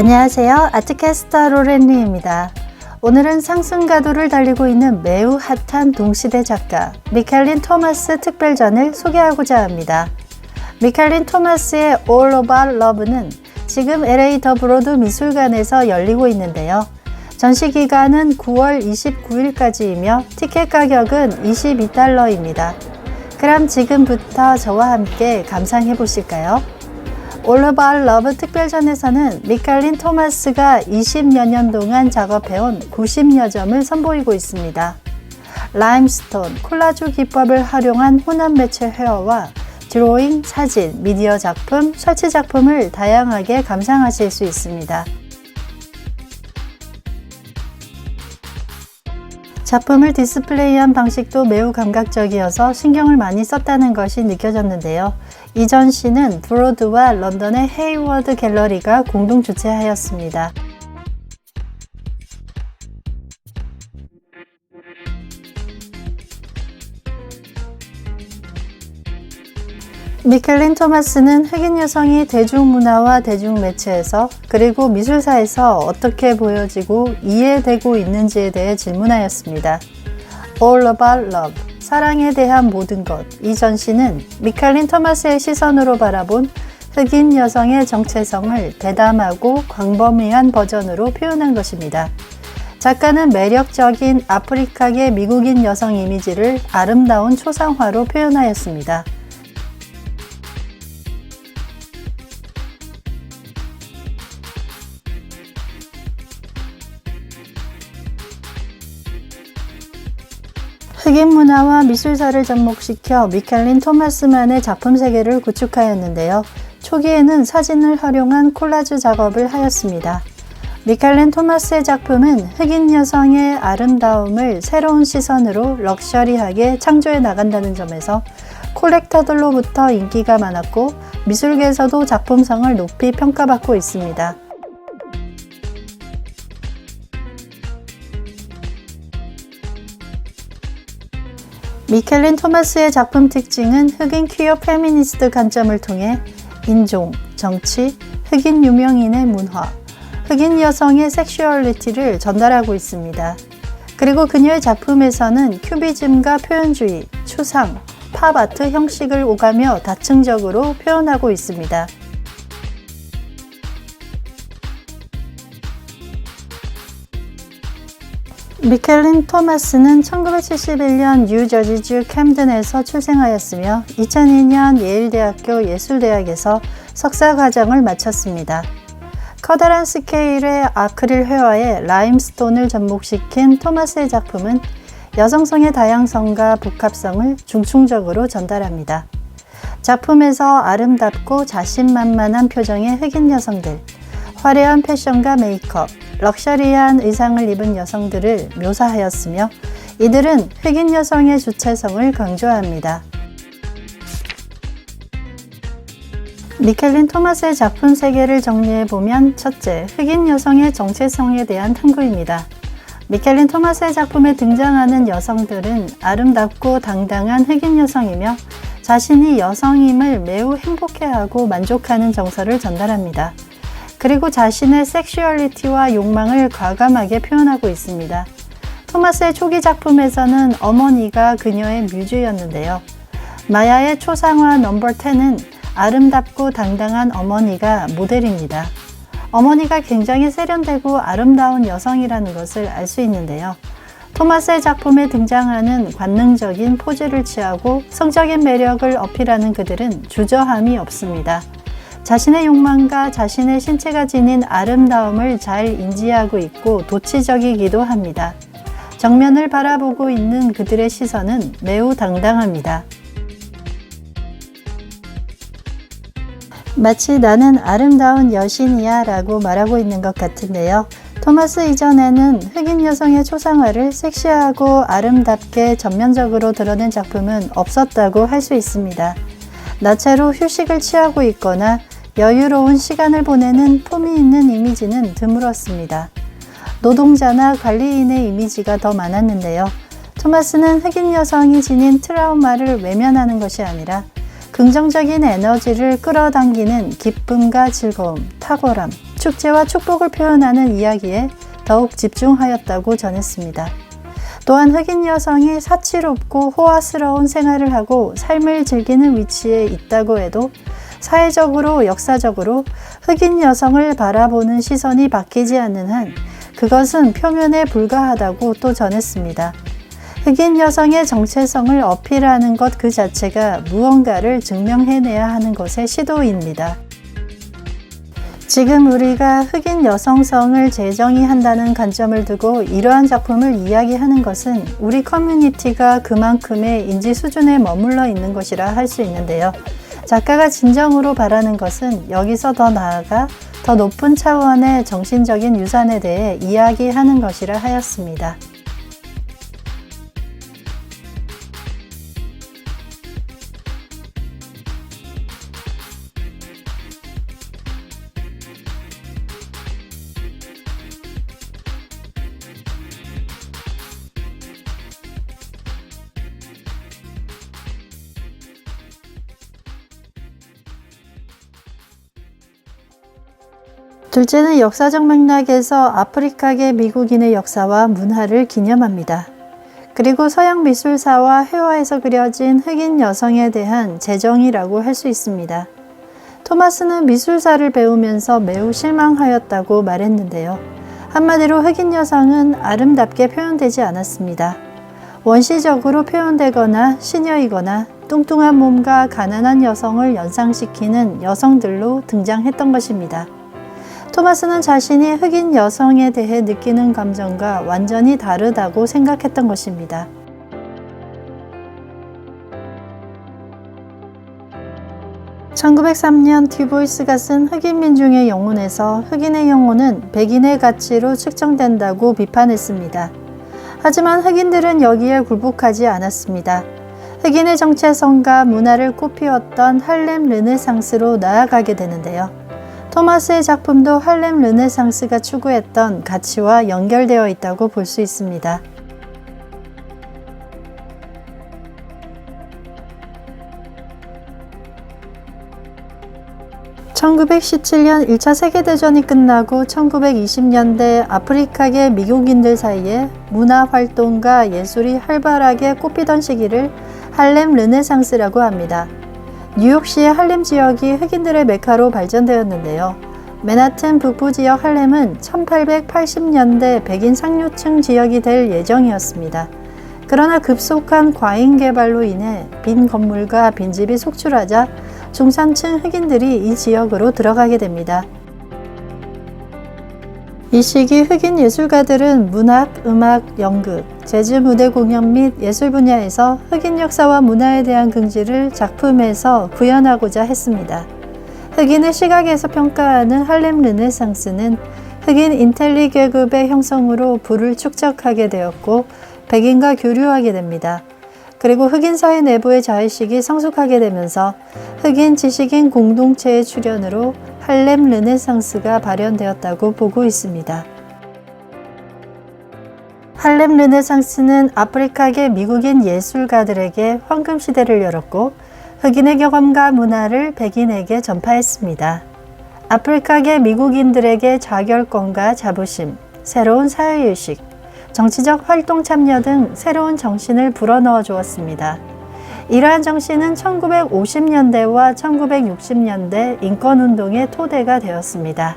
안녕하세요. 아트캐스터 로렌리입니다. 오늘은 상승가도를 달리고 있는 매우 핫한 동시대 작가 미켈린 토마스 특별전을 소개하고자 합니다. 미켈린 토마스의 All About Love는 지금 LA 더 브로드 미술관에서 열리고 있는데요. 전시 기간은 9월 29일까지이며 티켓 가격은 22달러입니다. 그럼 지금부터 저와 함께 감상해 보실까요? About Love 특별전에서는 미칼린 토마스가 20여 년 동안 작업해온 90여 점을 선보이고 있습니다. 라임스톤, 콜라주 기법을 활용한 혼합 매체 회화와 드로잉, 사진, 미디어 작품, 설치 작품을 다양하게 감상하실 수 있습니다. 작품을 디스플레이한 방식도 매우 감각적이어서 신경을 많이 썼다는 것이 느껴졌는데요. 이 전 시는 브로드와 런던의 헤이워드 갤러리가 공동 주최하였습니다. 미켈린 토마스는 흑인 여성이 대중문화와 대중매체에서 그리고 미술사에서 어떻게 보여지고 이해되고 있는지에 대해 질문하였습니다. All About Love, 사랑에 대한 모든 것. 이 전시는 미켈린 토마스의 시선으로 바라본 흑인 여성의 정체성을 대담하고 광범위한 버전으로 표현한 것입니다. 작가는 매력적인 아프리카계 미국인 여성 이미지를 아름다운 초상화로 표현하였습니다. 흑인 문화와 미술사를 접목시켜 미켈린 토마스만의 작품 세계를 구축하였는데요. 초기에는 사진을 활용한 콜라주 작업을 하였습니다. 미켈린 토마스의 작품은 흑인 여성의 아름다움을 새로운 시선으로 럭셔리하게 창조해 나간다는 점에서 콜렉터들로부터 인기가 많았고 미술계에서도 작품성을 높이 평가받고 있습니다. 미켈린 토마스의 작품 특징은 흑인 퀴어 페미니스트 관점을 통해 인종, 정치, 흑인 유명인의 문화, 흑인 여성의 섹슈얼리티를 전달하고 있습니다. 그리고 그녀의 작품에서는 큐비즘과 표현주의, 추상, 팝아트 형식을 오가며 다층적으로 표현하고 있습니다. 미켈린 토마스는 1971년 뉴저지주 캠든에서 출생하였으며 2002년 예일대학교 예술대학에서 석사 과정을 마쳤습니다. 커다란 스케일의 아크릴 회화에 라임스톤을 접목시킨 토마스의 작품은 여성성의 다양성과 복합성을 중충적으로 전달합니다. 작품에서 아름답고 자신만만한 표정의 흑인 여성들, 화려한 패션과 메이크업, 럭셔리한 의상을 입은 여성들을 묘사하였으며 이들은 흑인 여성의 주체성을 강조합니다. 미켈린 토마스의 작품 세계를 정리해 보면 첫째, 흑인 여성의 정체성에 대한 탐구입니다. 미켈린 토마스의 작품에 등장하는 여성들은 아름답고 당당한 흑인 여성이며 자신이 여성임을 매우 행복해하고 만족하는 정서를 전달합니다. 그리고 자신의 섹슈얼리티와 욕망을 과감하게 표현하고 있습니다. 토마스의 초기 작품에서는 어머니가 그녀의 뮤즈였는데요. 마야의 초상화 넘버 10은 아름답고 당당한 어머니가 모델입니다. 어머니가 굉장히 세련되고 아름다운 여성이라는 것을 알 수 있는데요. 토마스의 작품에 등장하는 관능적인 포즈를 취하고 성적인 매력을 어필하는 그들은 주저함이 없습니다. 자신의 욕망과 자신의 신체가 지닌 아름다움을 잘 인지하고 있고 도치적이기도 합니다. 정면을 바라보고 있는 그들의 시선은 매우 당당합니다. 마치 나는 아름다운 여신이야 라고 말하고 있는 것 같은데요. 토마스 이전에는 흑인 여성의 초상화를 섹시하고 아름답게 전면적으로 드러낸 작품은 없었다고 할 수 있습니다. 나체로 휴식을 취하고 있거나 여유로운 시간을 보내는 품이 있는 이미지는 드물었습니다. 노동자나 관리인의 이미지가 더 많았는데요. 토마스는 흑인 여성이 지닌 트라우마를 외면하는 것이 아니라 긍정적인 에너지를 끌어당기는 기쁨과 즐거움, 탁월함, 축제와 축복을 표현하는 이야기에 더욱 집중하였다고 전했습니다. 또한 흑인 여성이 사치롭고 호화스러운 생활을 하고 삶을 즐기는 위치에 있다고 해도 사회적으로 역사적으로 흑인 여성을 바라보는 시선이 바뀌지 않는 한 그것은 표면에 불과하다고 또 전했습니다. 흑인 여성의 정체성을 어필하는 것 그 자체가 무언가를 증명해내야 하는 것의 시도입니다. 지금 우리가 흑인 여성성을 재정의한다는 관점을 두고 이러한 작품을 이야기하는 것은 우리 커뮤니티가 그만큼의 인지 수준에 머물러 있는 것이라 할 수 있는데요. 작가가 진정으로 바라는 것은 여기서 더 나아가 더 높은 차원의 정신적인 유산에 대해 이야기하는 것이라 하였습니다. 둘째는 역사적 맥락에서 아프리카계 미국인의 역사와 문화를 기념합니다. 그리고 서양 미술사와 회화에서 그려진 흑인 여성에 대한 재정이라고 할 수 있습니다. 토마스는 미술사를 배우면서 매우 실망하였다고 말했는데요. 한마디로 흑인 여성은 아름답게 표현되지 않았습니다. 원시적으로 표현되거나 시녀이거나 뚱뚱한 몸과 가난한 여성을 연상시키는 여성들로 등장했던 것입니다. 토마스는 자신이 흑인 여성에 대해 느끼는 감정과 완전히 다르다고 생각했던 것입니다. (1903년) 듀보이스가 쓴 흑인 민중의 영혼에서 흑인의 영혼은 백인의 가치로 측정된다고 비판했습니다. 하지만 흑인들은 여기에 굴복하지 않았습니다. 흑인의 정체성과 문화를 꽃피웠던 할렘 르네상스로 나아가게 되는데요. 토마스의 작품도 할렘 르네상스가 추구했던 가치와 연결되어 있다고 볼 수 있습니다. (1917년) 1차 세계대전이 끝나고 (1920년대) 아프리카계 미국인들 사이에 문화 활동과 예술이 활발하게 꽃피던 시기를 할렘 르네상스라고 합니다. 뉴욕시의 할렘 지역이 흑인들의 메카로 발전되었는데요. 맨하튼 북부 지역 할렘은 1880년대 백인 상류층 지역이 될 예정이었습니다. 그러나 급속한 과잉 개발로 인해 빈 건물과 빈집이 속출하자 중산층 흑인들이 이 지역으로 들어가게 됩니다. 이 시기 흑인 예술가들은 문학, 음악, 연극, 재즈 무대 공연 및 예술 분야에서 흑인 역사와 문화에 대한 긍지를 작품에서 구현하고자 했습니다. 흑인의 시각에서 평가하는 할렘 르네상스는 흑인 인텔리 계급의 형성으로 부를 축적하게 되었고 백인과 교류하게 됩니다. 그리고 흑인 사회 내부의 자의식이 성숙하게 되면서 흑인 지식인 공동체의 출현으로 할렘 르네상스가 발현되었다고 보고 있습니다. 할렘 르네상스는 아프리카계 미국인 예술가들에게 황금 시대를 열었고 흑인의 경험과 문화를 백인에게 전파했습니다. 아프리카계 미국인들에게 자결권과 자부심, 새로운 사회의식, 정치적 활동 참여 등 새로운 정신을 불어넣어 주었습니다. 이러한 정신은 1950년대와 1960년대 인권운동의 토대가 되었습니다.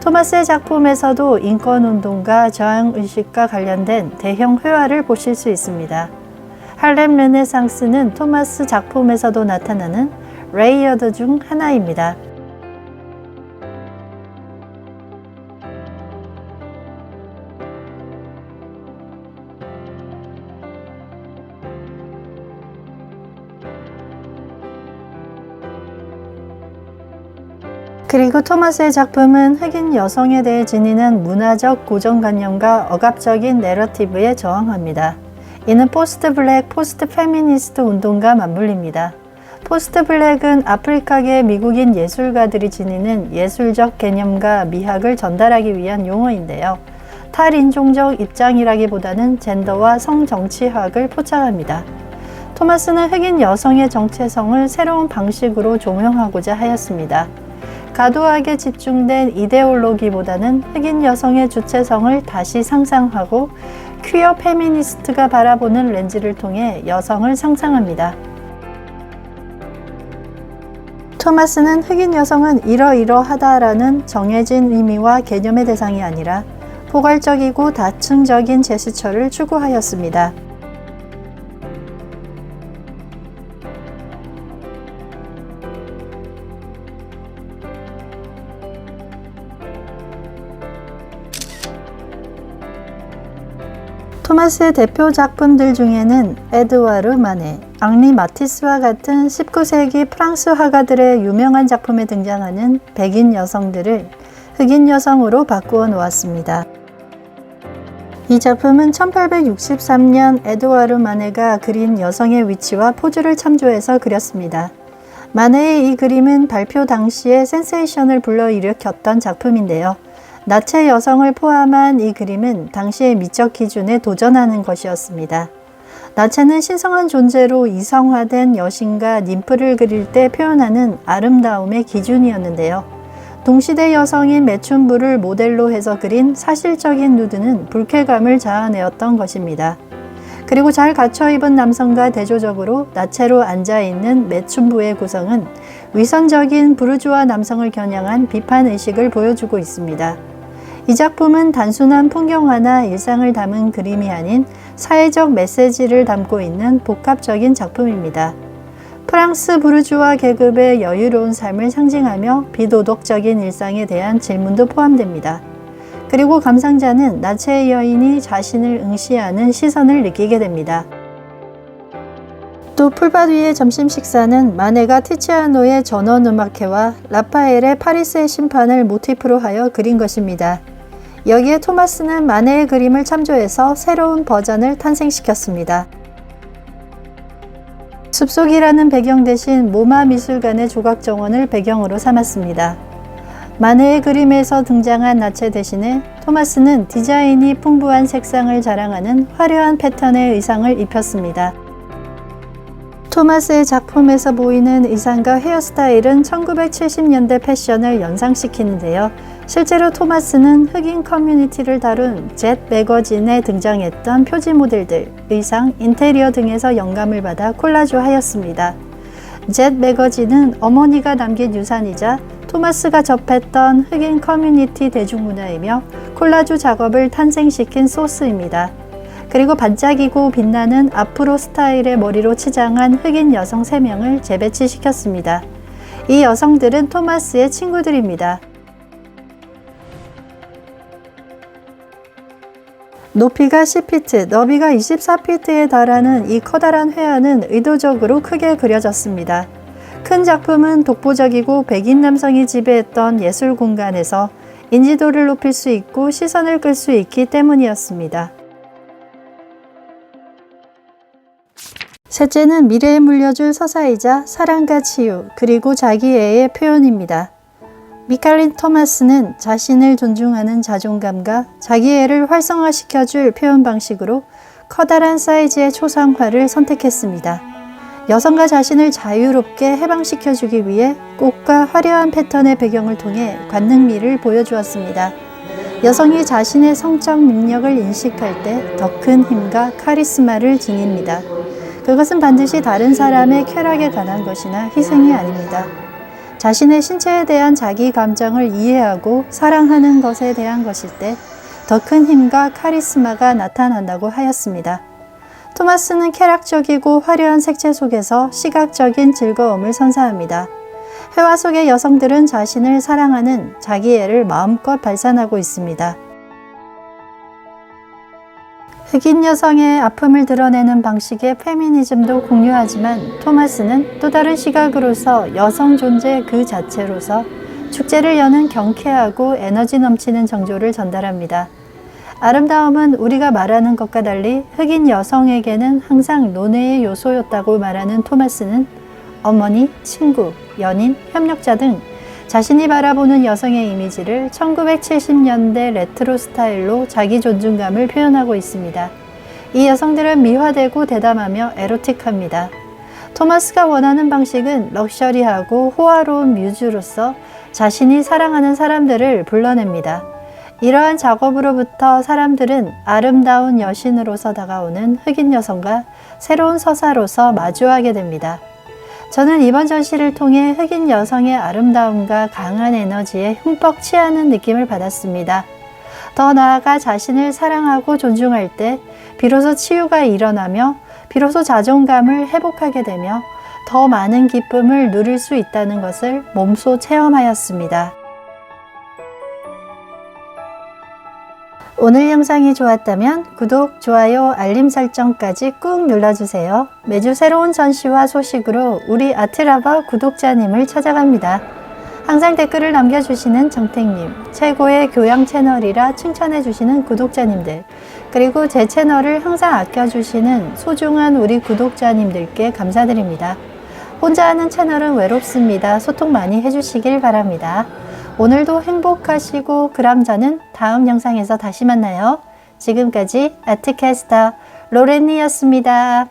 토마스의 작품에서도 인권운동과 저항의식과 관련된 대형 회화를 보실 수 있습니다. 할렘 르네상스는 토마스 작품에서도 나타나는 레이어드 중 하나입니다. 그리고 토마스의 작품은 흑인 여성에 대해 지니는 문화적 고정관념과 억압적인 내러티브에 저항합니다. 이는 포스트 블랙, 포스트 페미니스트 운동과 맞물립니다. 포스트 블랙은 아프리카계 미국인 예술가들이 지니는 예술적 개념과 미학을 전달하기 위한 용어인데요. 탈인종적 입장이라기보다는 젠더와 성정치학을 포착합니다. 토마스는 흑인 여성의 정체성을 새로운 방식으로 조명하고자 하였습니다. 과도하게 집중된 이데올로기보다는 흑인 여성의 주체성을 다시 상상하고 퀴어 페미니스트가 바라보는 렌즈를 통해 여성을 상상합니다. 토마스는 흑인 여성은 이러이러하다라는 정해진 의미와 개념의 대상이 아니라 포괄적이고 다층적인 제스처를 추구하였습니다. 토마스의 대표 작품들 중에는 에드와르 마네, 앙리 마티스와 같은 19세기 프랑스 화가들의 유명한 작품에 등장하는 백인 여성들을 흑인 여성으로 바꾸어 놓았습니다. 이 작품은 1863년 에드와르 마네가 그린 여성의 위치와 포즈를 참조해서 그렸습니다. 마네의 이 그림은 발표 당시에 센세이션을 불러일으켰던 작품인데요. 나체 여성을 포함한 이 그림은 당시의 미적 기준에 도전하는 것이었습니다. 나체는 신성한 존재로 이성화된 여신과 님프를 그릴 때 표현하는 아름다움의 기준이었는데요. 동시대 여성인 매춘부를 모델로 해서 그린 사실적인 누드는 불쾌감을 자아내었던 것입니다. 그리고 잘 갖춰 입은 남성과 대조적으로 나체로 앉아 있는 매춘부의 구성은 위선적인 부르주아 남성을 겨냥한 비판 의식을 보여주고 있습니다. 이 작품은 단순한 풍경화나 일상을 담은 그림이 아닌 사회적 메시지를 담고 있는 복합적인 작품입니다. 프랑스 부르주아 계급의 여유로운 삶을 상징하며 비도덕적인 일상에 대한 질문도 포함됩니다. 그리고 감상자는 나체의 여인이 자신을 응시하는 시선을 느끼게 됩니다. 또 풀밭 위의 점심 식사는 마네가 티치아노의 전원 음악회와 라파엘의 파리스의 심판을 모티프로 하여 그린 것입니다. 여기에 토마스는 마네의 그림을 참조해서 새로운 버전을 탄생시켰습니다. 숲속이라는 배경 대신 모마 미술관의 조각 정원을 배경으로 삼았습니다. 마네의 그림에서 등장한 나체 대신에 토마스는 디자인이 풍부한 색상을 자랑하는 화려한 패턴의 의상을 입혔습니다. 토마스의 작품에서 보이는 의상과 헤어스타일은 1970년대 패션을 연상시키는데요. 실제로 토마스는 흑인 커뮤니티를 다룬 젯 매거진에 등장했던 표지 모델들, 의상, 인테리어 등에서 영감을 받아 콜라주하였습니다. 젯 매거진은 어머니가 남긴 유산이자 토마스가 접했던 흑인 커뮤니티 대중문화이며 콜라주 작업을 탄생시킨 소스입니다. 그리고 반짝이고 빛나는 앞으로 스타일의 머리로 치장한 흑인 여성 3명을 재배치시켰습니다. 이 여성들은 토마스의 친구들입니다. 높이가 10피트, 너비가 24피트에 달하는 이 커다란 회화는 의도적으로 크게 그려졌습니다. 큰 작품은 독보적이고 백인 남성이 지배했던 예술 공간에서 인지도를 높일 수 있고 시선을 끌 수 있기 때문이었습니다. 셋째는 미래에 물려줄 서사이자 사랑과 치유, 그리고 자기애의 표현입니다. 미칼린 토마스는 자신을 존중하는 자존감과 자기애를 활성화시켜줄 표현 방식으로 커다란 사이즈의 초상화를 선택했습니다. 여성과 자신을 자유롭게 해방시켜주기 위해 꽃과 화려한 패턴의 배경을 통해 관능미를 보여주었습니다. 여성이 자신의 성적 능력을 인식할 때 더 큰 힘과 카리스마를 지닙니다. 그것은 반드시 다른 사람의 쾌락에 관한 것이나 희생이 아닙니다. 자신의 신체에 대한 자기 감정을 이해하고 사랑하는 것에 대한 것일 때 더 큰 힘과 카리스마가 나타난다고 하였습니다. 토마스는 쾌락적이고 화려한 색채 속에서 시각적인 즐거움을 선사합니다. 회화 속의 여성들은 자신을 사랑하는 자기애를 마음껏 발산하고 있습니다. 흑인 여성의 아픔을 드러내는 방식의 페미니즘도 공유하지만 토마스는 또 다른 시각으로서 여성 존재 그 자체로서 축제를 여는 경쾌하고 에너지 넘치는 정조를 전달합니다. 아름다움은 우리가 말하는 것과 달리 흑인 여성에게는 항상 논의의 요소였다고 말하는 토마스는 어머니, 친구, 연인, 협력자 등 자신이 바라보는 여성의 이미지를 1970년대 레트로 스타일로 자기 존중감을 표현하고 있습니다. 이 여성들은 미화되고 대담하며 에로틱합니다. 토마스가 원하는 방식은 럭셔리하고 호화로운 뮤즈로서 자신이 사랑하는 사람들을 불러냅니다. 이러한 작업으로부터 사람들은 아름다운 여신으로서 다가오는 흑인 여성과 새로운 서사로서 마주하게 됩니다. 저는 이번 전시를 통해 흑인 여성의 아름다움과 강한 에너지에 흠뻑 취하는 느낌을 받았습니다. 더 나아가 자신을 사랑하고 존중할 때 비로소 치유가 일어나며 비로소 자존감을 회복하게 되며 더 많은 기쁨을 누릴 수 있다는 것을 몸소 체험하였습니다. 오늘 영상이 좋았다면 구독, 좋아요, 알림 설정까지 꾹 눌러주세요. 매주 새로운 전시와 소식으로 우리 아트라버 구독자님을 찾아갑니다. 항상 댓글을 남겨주시는 정택님, 최고의 교양 채널이라 칭찬해주시는 구독자님들, 그리고 제 채널을 항상 아껴주시는 소중한 우리 구독자님들께 감사드립니다. 혼자 하는 채널은 외롭습니다. 소통 많이 해주시길 바랍니다. 오늘도 행복하시고 그럼 저는 다음 영상에서 다시 만나요. 지금까지 아트캐스터 로렌니였습니다.